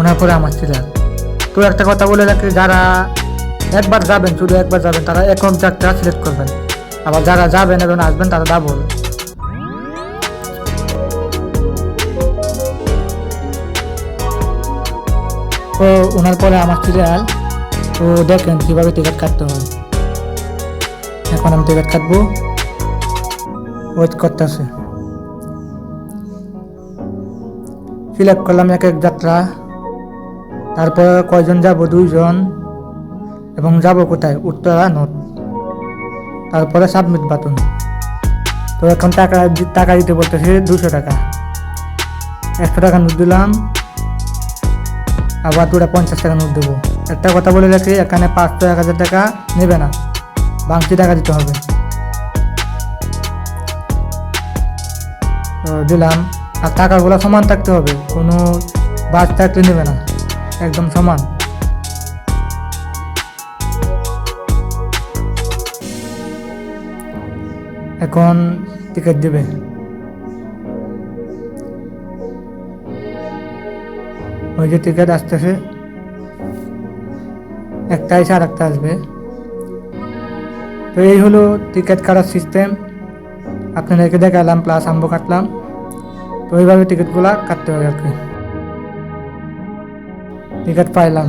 ওনার পরে আমার সিরিয়াল তো একটা কথা বলে রাখি, যারা একবার যাবেন, শুধু একবার যাবেন, তারা একক যাত্রা সিলেক্ট করবেন। আবার যারা যাবেন এবং আসবেন, তারা ডাবল তো ওনার পরে আমার সিরিয়াল তো দেখেন কীভাবে টিকিট কাটতে হয়। এখন আমি টিকিট কাটবো। ওয়েট করতেছে। সিলেক্ট করলাম এক এক যাত্রা। তারপরে কয়জন যাব? দুইজন। এবং যাব কোথায়? উত্তরা নোট তারপরে সাবমিট বাটন তো এখন টাকা টাকা দিতে বলতেছে দুশো টাকা। একশো টাকা নোট দিলাম। আবার দুটা পঞ্চাশ টাকা নোট দেবো। একটা কথা বলে রাখি, এখানে পাঁচশো এক হাজার টাকা নেবে না। বাংতি টাকা দিতে হবে। দিলাম। আর টাকাগুলো সমান থাকতে হবে। কোনো বাস থাকলে নেবে না। একদম সমান। এখন টিকিট দেবে। ওই যে টিকিট আসতেছে। একটা এসে আর একটা আসবে। তো এই হলো টিকিট কাটার সিস্টেম আপনাদেরকে দেখালাম প্লাস আম্ব কাটলাম। তো এইভাবে টিকিটগুলো কাটতে হবে আর কি। টিকিট পাইলাম